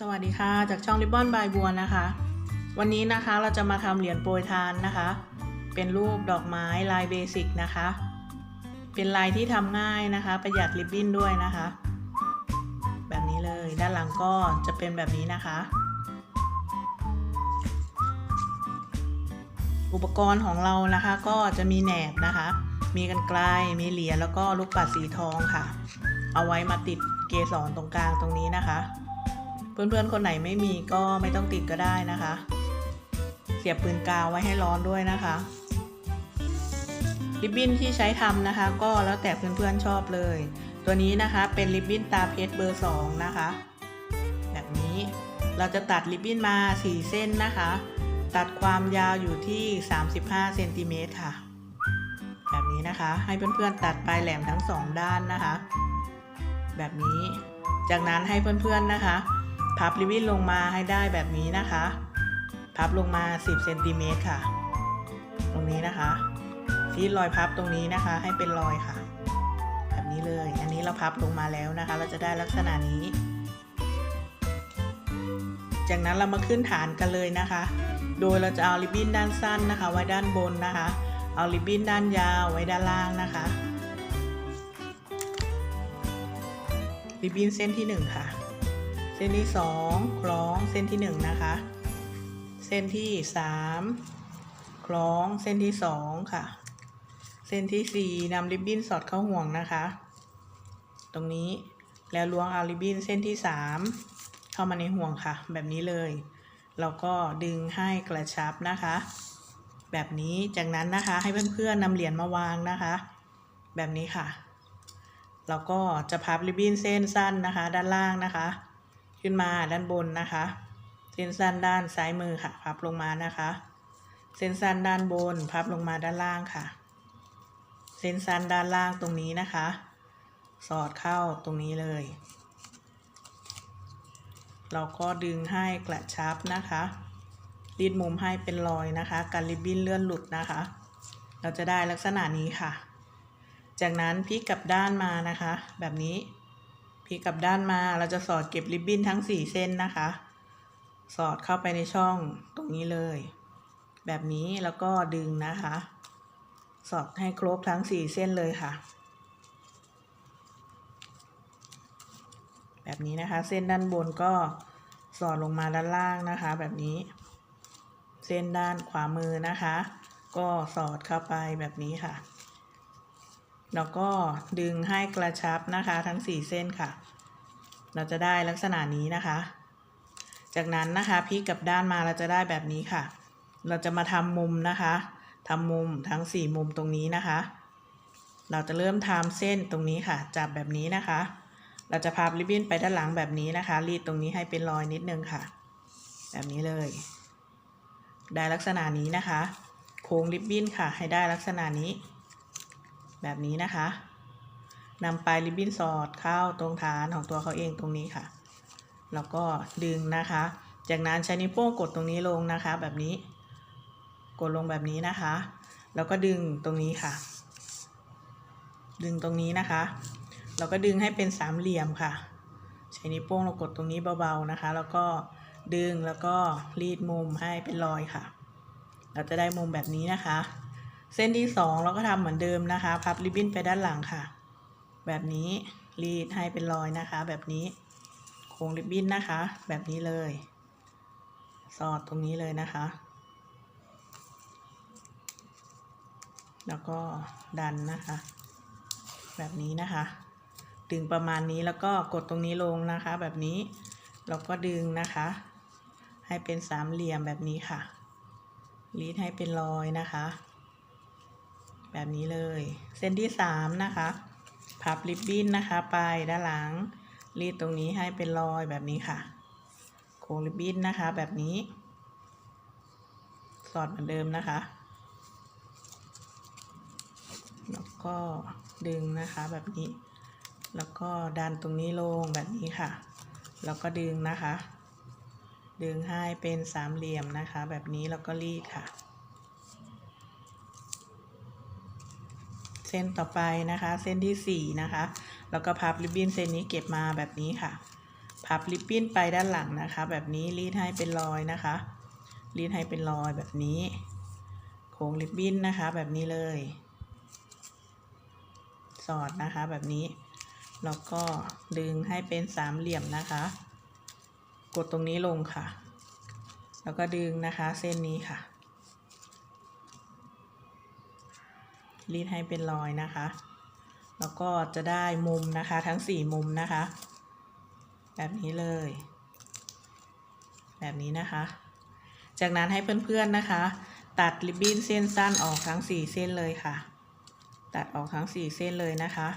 สวัสดีค่ะ จากช่องริบบอนบายบัวนะคะ วันนี้นะคะเราจะมาทำเหรียญโปรยทานนะคะ เป็นรูปดอกไม้ลายเบสิกนะคะ เป็นลายที่ทำง่ายนะคะ ประหยัดริบบิ้นด้วยนะคะ แบบนี้เลยด้านหลังก็จะเป็นแบบนี้นะคะ อุปกรณ์ของเรานะคะก็จะมีแหนบนะคะ มีกันไกลมีเหรียญแล้วก็ลูกปัดสีทองค่ะ เอาไว้มาติดเกสรตรงกลางตรงนี้นะคะ เพื่อนๆคนไหนไม่มีก็ไม่ต้องติดก็ได้นะคะ เสียบปืนกาวไว้ให้ร้อนด้วยนะคะ ริบบิ้นที่ใช้ทำนะคะ ก็แล้วแต่เพื่อนๆชอบเลย ตัวนี้นะคะเป็นริบบิ้นตาเพชรเบอร์2นะคะ แบบนี้เราจะตัดริบบิ้นมา 4 เส้นนะคะ ตัดความยาวอยู่ที่ 35เซนติเมตรค่ะ แบบนี้นะคะให้เพื่อนๆตัดปลายแหลมทั้งสองด้านนะคะ แบบนี้จากนั้นให้เพื่อนๆนะคะ พับริบบิ้นลงมาให้ได้แบบนี้นะคะ พับลงมา 10เซนติเมตรค่ะ ตรงนี้นะคะที่รอยพับตรงนี้นะคะ ให้เป็นรอยค่ะ แบบนี้เลย อันนี้เราพับลงมาแล้วนะคะ เราจะได้ลักษณะนี้ จากนั้นเรามาขึ้นฐานกันเลยนะคะ โดยเราจะเอาริบบิ้นด้านสั้นนะคะ ไว้ด้านบนนะคะ เอาริบบิ้นด้านยาวไว้ด้านล่างนะคะ ริบบิ้นเส้นที่ 1 ค่ะ ส้นที่2คล้องเส้นที่1นะคะ เส้นที่3คล้องเส้นที่2ค่ะ เส้นที่4นำริบบิ้นสอดเข้าห่วงนะคะ ตรงนี้แล้วล้วงเอาริบบิ้นเส้นที่3เข้ามาในห่วงค่ะ แบบนี้เลยเราก็ดึงให้กระชับนะคะ แบบนี้จากนั้นนะคะให้เพื่อนๆนำเหรียญมาวางนะคะ แบบนี้ค่ะเราก็จะพับริบบิ้นเส้นสั้นนะคะ ด้านล่างนะคะ ขึ้นมาด้านบนนะคะ เส้นสั้นด้านซ้ายมือค่ะ พับลงมานะคะ เส้นสั้นด้านบน พับลงมาด้านล่างค่ะ เส้นสั้นด้านล่างตรงนี้นะคะ สอดเข้าตรงนี้เลย เราก็ดึงให้กระชับนะคะรีดมุมให้เป็นรอยนะคะกันริบบิ้นเลื่อนหลุดนะคะ เราจะได้ลักษณะนี้ค่ะ จากนั้นพลิกกลับด้านมานะคะ แบบนี้ พลิกกลับด้านมาเราจะสอดเก็บริบบิ้นทั้ง 4 เส้นนะคะ สอดเข้าไปในช่องตรงนี้เลย แบบนี้แล้วก็ดึงนะคะ สอดให้ครบทั้ง 4 เส้นเลยค่ะ แบบนี้นะคะ เส้นด้านบนก็สอดลงมาด้านล่างนะคะ แบบนี้ เส้นด้านขวามือนะคะ ก็สอดเข้าไปแบบนี้ค่ะ แล้วก็ดึงให้กระชับนะคะทั้ง 4 เส้นค่ะ เราจะได้ลักษณะนี้นะคะ จากนั้นนะคะพลิกกลับด้านมาเราจะได้แบบนี้ค่ะ เราจะมาทำมุมนะคะทำมุมทั้ง 4 มุมตรงนี้นะคะ เราจะเริ่มทำเส้นตรงนี้ค่ะ จับแบบนี้นะคะ เราจะพับริบบิ้นไปด้านหลังแบบนี้นะคะ รีดตรงนี้ให้เป็นรอยนิดนึงค่ะ แบบนี้เลย ได้ลักษณะนี้นะคะ โค้งริบบิ้นค่ะ ให้ได้ลักษณะนี้ แบบนี้นะคะนำปลายริบบิ้นสอดเข้าตรงฐานของตัวเขาเองตรงนี้ค่ะ แล้วก็ดึงนะคะ จากนั้นใช้นิ้วโป้งกดตรงนี้ลงนะคะ แบบนี้ กดลงแบบนี้นะคะ แล้วก็ดึงตรงนี้ค่ะ ดึงตรงนี้นะคะ เราก็ดึงให้เป็นสามเหลี่ยมค่ะ ใช้นิ้วโป้งเรากดตรงนี้เบาๆนะคะ แล้วก็ดึงแล้วก็รีดมุมให้เป็นรอยค่ะ เราจะได้มุมแบบนี้นะคะ เส้นที่สองเราก็ทำเหมือนเดิมนะคะ พับริบบิ้นไปด้านหลังค่ะ แบบนี้รีดให้เป็นรอยนะคะ แบบนี้โค้งริบบิ้นนะคะ แบบนี้เลย สอดตรงนี้เลยนะคะ แล้วก็ดันนะคะ แบบนี้นะคะ ดึงประมาณนี้แล้วก็กดตรงนี้ลงนะคะ แบบนี้เราก็ดึงนะคะ ให้เป็นสามเหลี่ยมแบบนี้ค่ะรีดให้เป็นรอยนะคะ แบบนี้เลย เส้นที่สามนะคะ พับริบบิ้นนะคะไปด้านหลัง รีดตรงนี้ให้เป็นรอยแบบนี้ค่ะ โค้งริบบิ้นนะคะ แบบนี้ สอดเหมือนเดิมนะคะ แล้วก็ดึงนะคะแบบนี้ แล้วก็ดันตรงนี้ลงแบบนี้ค่ะ แล้วก็ดึงนะคะ ดึงให้เป็นสามเหลี่ยมนะคะ แบบนี้แล้วก็รีดค่ะ ส้นต่อไปนะคะ เส้นที่สี่นะคะ แล้วก็พับริบบิ้นเส้นนี้เก็บมาแบบนี้ค่ะ พับริบบิ้นไปด้านหลังนะคะ แบบนี้รีดให้เป็นรอยนะคะ รีดให้เป็นรอยแบบนี้ โค้งริบบิ้นนะคะ แบบนี้เลย สอดนะคะแบบนี้ แล้วก็ดึงให้เป็นสามเหลี่ยมนะคะ กดตรงนี้ลงค่ะ แล้วก็ดึงนะคะเส้นนี้ค่ะ รีดให้เป็นรอยนะคะ แล้วก็จะได้มุมนะคะทั้งสี่มุมนะคะ แบบนี้เลย แบบนี้นะคะ จากนั้นให้เพื่อนๆนะคะ ตัดริบบิ้นเส้นสั้นออกทั้งสี่เส้นเลยค่ะ ตัดออกทั้งสี่เส้นเลยนะคะ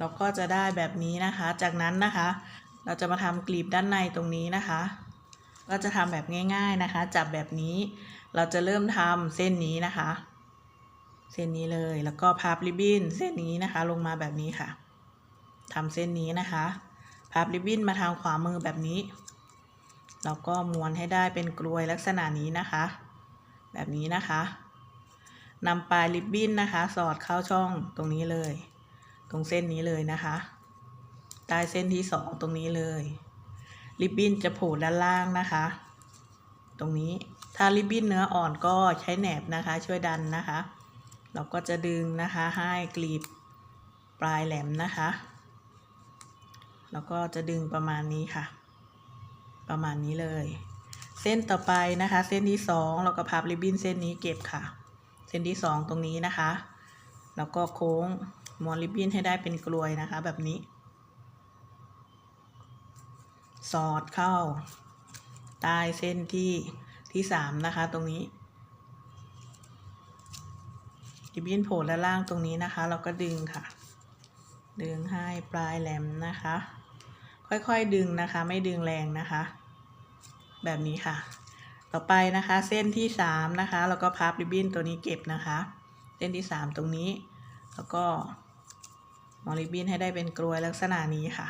เราก็จะได้แบบนี้นะคะ จากนั้นนะคะ เราจะมาทำกลีบด้านในตรงนี้นะคะ ก็จะทำแบบง่าย ๆนะคะ จับแบบนี้ เราจะเริ่มทำเส้นนี้นะคะ เส้นนี้เลย แล้วก็พับริบบิ้นเส้นนี้นะคะ ลงมาแบบนี้ค่ะทำเส้นนี้นะคะพับริบบิ้นมาทางขวามือแบบนี้ เราก็ม้วนให้ได้เป็นกลวยลักษณะนี้นะคะ แบบนี้นะคะนำปลายริบบิ้นนะคะ สอดเข้าช่องตรงนี้เลย ตรงเส้นนี้เลยนะคะ ใต้เส้นที่สองตรงนี้เลย ริบบิ้นจะโผล่ด้านล่างนะคะ ตรงนี้ถ้าริบบิ้นเนื้ออ่อนก็ใช้แหนบนะคะ ช่วยดันนะคะ เราก็จะดึงนะคะให้กลีบปลายแหลมนะคะ แล้วก็จะดึงประมาณนี้ค่ะ ประมาณนี้เลย เส้นต่อไปนะคะ เส้นที่สองเราก็พับริบบิ้นเส้นนี้เก็บค่ะ เส้นที่สองตรงนี้นะคะ แล้วก็โค้ง ม้วนริบบิ้นให้ได้เป็นกลวยนะคะ แบบนี้ สอดเข้า ใต้เส้นที่ที่สามนะคะ ตรงนี้ริบบิ้นโผล่ด้านล่างตรงนี้นะคะ เราก็ดึงค่ะ ดึงให้ปลายแหลมนะคะ ค่อยๆดึงนะคะ ไม่ดึงแรงนะคะ แบบนี้ค่ะ ต่อไปนะคะ เส้นที่สามนะคะแล้วก็พับริบบิ้นตัวนี้เก็บนะคะ เส้นที่สามตรงนี้ แล้วก็ มอริบบิ้นให้ได้เป็นกลวยลักษณะนี้ค่ะ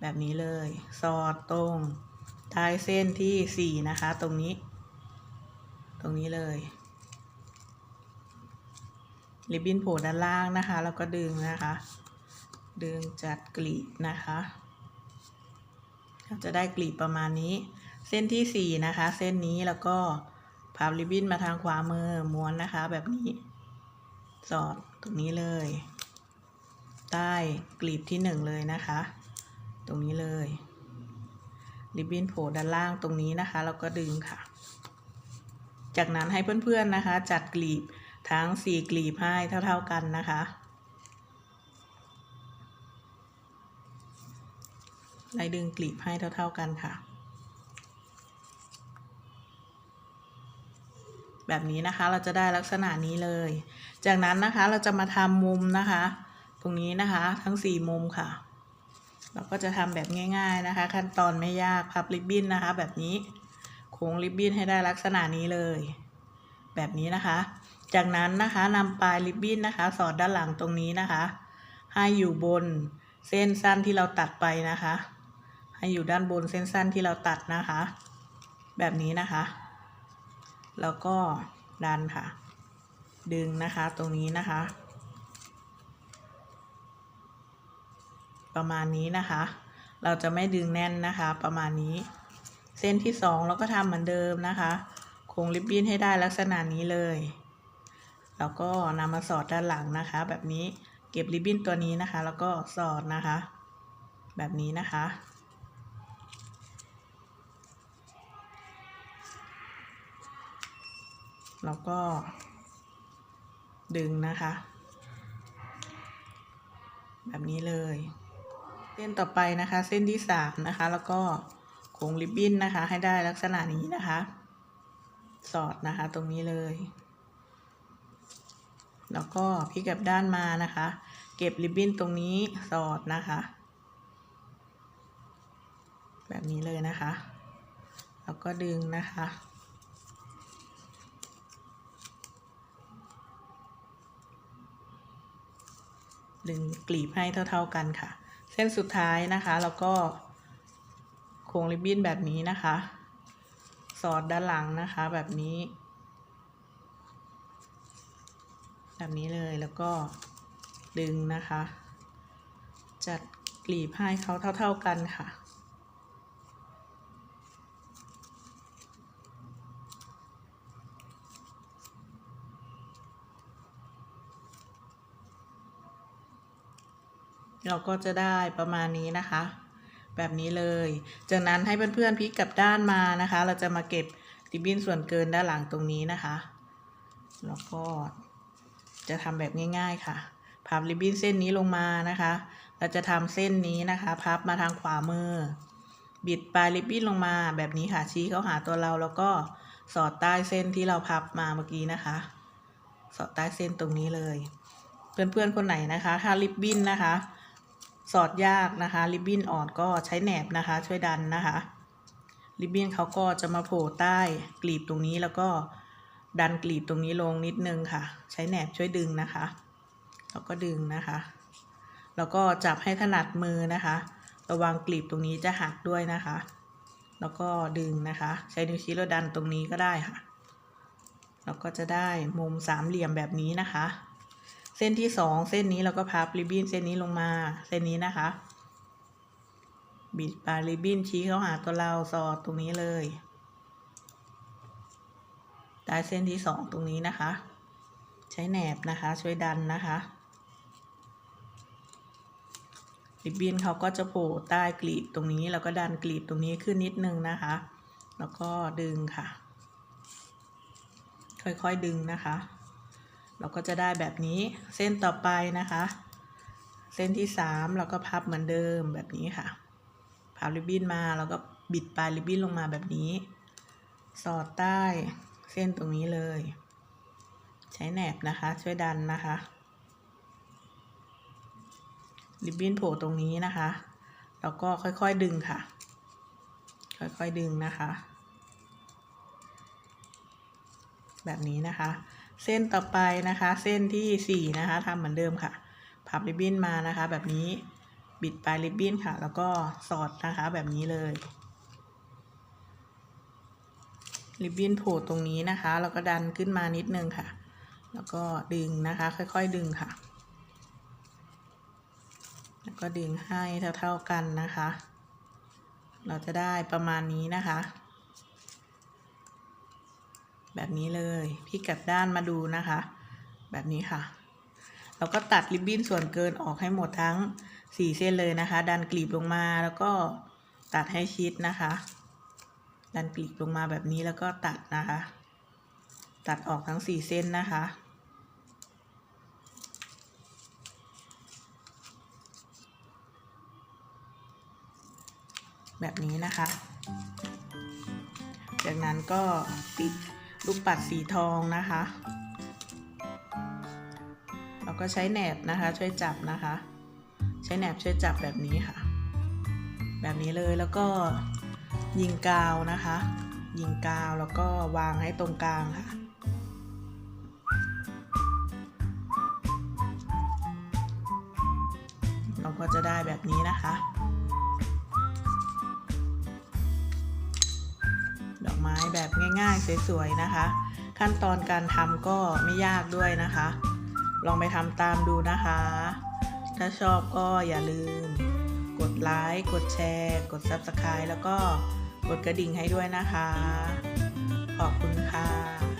แบบนี้เลย สอดตรงท้ายเส้นที่สี่นะคะ ตรงนี้ ตรงนี้เลยริบบิ้นโผล่ด้านล่างนะคะ แล้วก็ดึงนะคะ ดึงจัดกลีบนะคะเราจะได้กลีบประมาณนี้ เส้นที่สี่นะคะ เส้นนี้แล้วก็พับริบบิ้นมาทางขวามือม้วนนะคะ แบบนี้ สอดตรงนี้เลย ใต้กลีบที่หนึ่งเลยนะคะ ตรงนี้เลยริบบิ้นโผล่ด้านล่างตรงนี้นะคะแล้วก็ดึงค่ะ จากนั้นให้เพื่อนๆนะคะ จัดกลีบทั้งสี่กลีบให้เท่า ๆกันนะคะ ไล่ดึงกลีบให้เท่า ๆกันค่ะ แบบนี้นะคะเราจะได้ลักษณะนี้เลย จากนั้นนะคะเราจะมาทำมุมนะคะ ตรงนี้นะคะทั้งสี่มุมค่ะ เราก็จะทำแบบง่าย ๆนะคะ ขั้นตอนไม่ยากพับริบบิ้นนะคะ แบบนี้โค้งริบบิ้นให้ได้ลักษณะนี้เลย แบบนี้นะคะ จากนั้นนะคะนำปลายริบบิ้นนะคะ สอดด้านหลังตรงนี้นะคะ ให้อยู่บนเส้นสั้นที่เราตัดไปนะคะ ให้อยู่ด้านบนเส้นสั้นที่เราตัดนะคะ แบบนี้นะคะ แล้วก็ดันค่ะ ดึงนะคะตรงนี้นะคะ ประมาณนี้นะคะ เราจะไม่ดึงแน่นนะคะ ประมาณนี้ เส้นที่สองเราก็ทำเหมือนเดิมนะคะโค้งริบบิ้นให้ได้ลักษณะนี้เลย แล้วก็นำมาสอดด้านหลังนะคะ แบบนี้เก็บริบบิ้นตัวนี้นะคะ แล้วก็สอดนะคะ แบบนี้นะคะแล้วก็ ดึงนะคะ แบบนี้เลย เส้นต่อไปนะคะ เส้นที่สามนะคะ แล้วก็โค้งริบบิ้นนะคะ ให้ได้ลักษณะนี้นะคะ สอดนะคะตรงนี้เลย แล้วก็พลิกกลับด้านมานะคะ เก็บริบบิ้นตรงนี้สอดนะคะ แบบนี้เลยนะคะ แล้วก็ดึงนะคะดึงกลีบให้เท่า ๆกันค่ะ เส้นสุดท้ายนะคะ แล้วก็โค้งริบบิ้นแบบนี้นะคะ สอดด้านหลังนะคะแบบนี้ แบบนี้เลยแล้วก็ดึงนะคะ จัดกลีบให้เขาเท่า ๆกันค่ะ เราก็จะได้ประมาณนี้นะคะ แบบนี้เลย จากนั้นให้เพื่อนๆพลิกกลับด้านมานะคะ เราจะมาเก็บริบบิ้นส่วนเกินด้านหลังตรงนี้นะคะ แล้วก็จะทำแบบง่าย ๆค่ะ พับริบบิ้นเส้นนี้ลงมานะคะ เราจะทำเส้นนี้นะคะ พับมาทางขวามือ บิดปลายริบบิ้นลงมาแบบนี้ค่ะ ชี้เข้าหาตัวเราแล้วก็สอดใต้เส้นที่เราพับมาเมื่อกี้นะคะ สอดใต้เส้นตรงนี้เลย เพื่อนๆคนไหนนะคะ ถ้าริบบิ้นนะคะ สอดยากนะคะริบบิ้นอ่อนก็ใช้แหนบนะคะ ช่วยดันนะคะริบบิ้นเขาก็จะมาโผล่ใต้กลีบตรงนี้แล้วก็ดันกลีบตรงนี้ลงนิดนึงค่ะ ใช้แหนบช่วยดึงนะคะแล้วก็ดึงนะคะ แล้วก็จับให้ถนัดมือนะคะ ระวังกลีบตรงนี้จะหักด้วยนะคะ แล้วก็ดึงนะคะ ใช้นิ้วชี้แล้วดันตรงนี้ก็ได้ค่ะ แล้วก็จะได้มุมสามเหลี่ยมแบบนี้นะคะ เส้นที่สองเส้นนี้เราก็พับริบบิ้นเส้นนี้ลงมาเส้นนี้นะคะ บิดปลายริบบิ้นชี้เข้าหาตัวเราสอดตรงนี้เลยได้เส้นที่สองตรงนี้นะคะ ใช้แหนบนะคะ ช่วยดันนะคะริบบิ้นเขาก็จะโผล่ใต้กลีบตรงนี้ แล้วก็ดันกลีบตรงนี้ขึ้นนิดนึงนะคะ แล้วก็ดึงค่ะ ค่อยๆดึงนะคะ เราก็จะได้แบบนี้เส้นต่อไปนะคะ เส้นที่สามเราก็พับเหมือนเดิมแบบนี้ค่ะพับริบบิ้นมาแล้วก็บิดปลายริบบิ้นลงมาแบบนี้ สอดใต้เส้นตรงนี้เลย ใช้แหนบนะคะ ช่วยดันนะคะริบบิ้นโผล่ตรงนี้นะคะแล้วก็ค่อยๆดึงค่ะ ค่อยๆดึงนะคะ แบบนี้นะคะ เส้นต่อไปนะคะ เส้นที่สี่นะคะทำเหมือนเดิมค่ะ พับริบบิ้นมานะคะ แบบนี้บิดปลายริบบิ้นค่ะ แล้วก็สอดนะคะแบบนี้เลยริบบิ้นโผล่ตรงนี้นะคะ แล้วก็ดันขึ้นมานิดนึงค่ะ แล้วก็ดึงนะคะ ค่อยๆดึงค่ะ แล้วก็ดึงให้เท่าๆกันนะคะ เราจะได้ประมาณนี้นะคะ แบบนี้เลยพี่กลับด้านมาดูนะคะ แบบนี้ค่ะ เราก็ตัดริบบิ้นส่วนเกินออกให้หมดทั้งสี่เส้นเลยนะคะ ดันกลีบลงมาแล้วก็ตัดให้ชิดนะคะ ดันกลีบลงมาแบบนี้แล้วก็ตัดนะคะ ตัดออกทั้งสี่เส้นนะคะแบบนี้นะคะ จากนั้นก็ติด ลูกปัดสีทองนะคะ เราก็ใช้แหนบนะคะช่วยจับนะคะ ใช้แหนบช่วยจับแบบนี้ค่ะ แบบนี้เลยแล้วก็ยิงกาวนะคะ ยิงกาวแล้วก็วางให้ตรงกลางค่ะเราก็จะได้แบบนี้นะคะ แบบง่ายๆ สวยๆนะคะ ขั้นตอนการทำก็ไม่ยากด้วยนะคะ ลองไปทำตามดูนะคะ ถ้าชอบก็อย่าลืม กดไลค์กดแชร์ กด Subscribe แล้วก็กดกระดิ่งให้ด้วยนะคะ ขอบคุณค่ะ